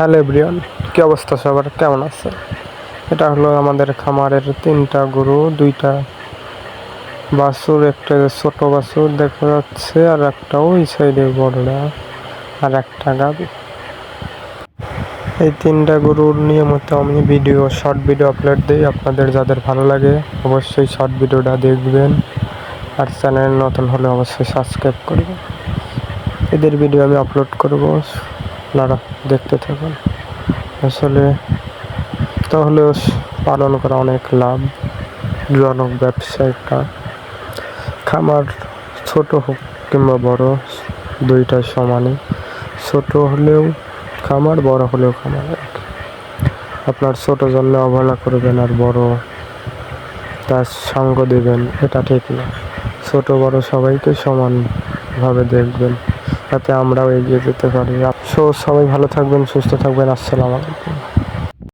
Hello everyone কী অবস্থা সবার? কেমন আছে এটা হলো আমাদের খামারের তিনটা গরু, দুইটা বাছুর, একটা ছোট বাছুর দেখা যাচ্ছে, আর একটা ওই সাইডে বড়রা আর একটা গাবি। এই তিনটা গরুর নিয়মিত আমি ভিডিও শর্ট ভিডিও আপলোড দিই, আপনাদের যাদের ভালো লাগে অবশ্যই শর্ট ভিডিওটা দেখবেন, আর চ্যানেল নতুন হলে অবশ্যই সাবস্ক্রাইব করবেন। এদের ভিডিও আমি আপলোড করব। আপনারা দেখতে থাকুন। আসলে তাহলে পালন করা অনেক লাভজনক ব্যবসা একটা খামার ছোট হোক কিংবা বড়, দুইটা সমানই। ছোট হলেও খামার, বড় হলেও খামার। আপনার ছোট জন্য অবহেলা করবেন আর বড় তার সঙ্গ দেবেন, এটা ঠিক না। ছোট, বড় সবাইকে সমানভাবে দেখবেন। যাতে আমরাও এগিয়ে যেতে পারি। সো সবাই ভালো থাকবেন সুস্থ থাকবেন। আসসালামু আলাইকুম।